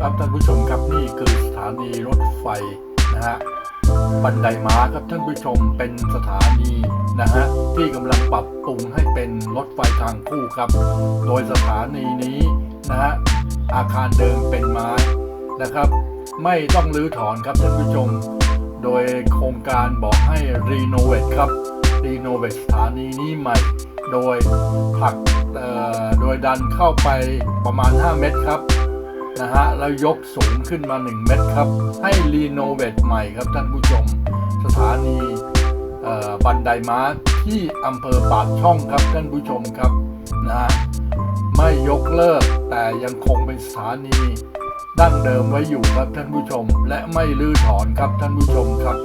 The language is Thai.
ครับท่านผู้ชมครับนี่คือสถานีรถไฟนะฮะบันไดม้าครับท่านผู้ชมเป็นสถานีนะฮะที่กำลังปรับปรุงให้เป็นรถไฟทางคู่ครับ โดยสถานีนี้นะฮะอาคารเดิมเป็นไม้นะครับ ไม่ต้องรื้อถอนครับท่านผู้ชม โดยโครงการบอกให้รีโนเวทครับรีโนเวทสถานีนี้ใหม่ โดยผลักเอ่อโดยดันเข้าไปประมาณ 5 เมตรครับ นะฮะแล้วยกสูงขึ้นมา 1 เมตรครับ ให้รีโนเวทใหม่ครับท่านผู้ชม สถานีบันไดม้าที่อำเภอปากช่องครับท่านผู้ชมครับนะฮะไม่ยกเลิกแต่ยังคงเป็นสถานีดั้งเดิมไว้อยู่ครับท่านผู้ชม และไม่ลื้อถอนครับท่านผู้ชมครับ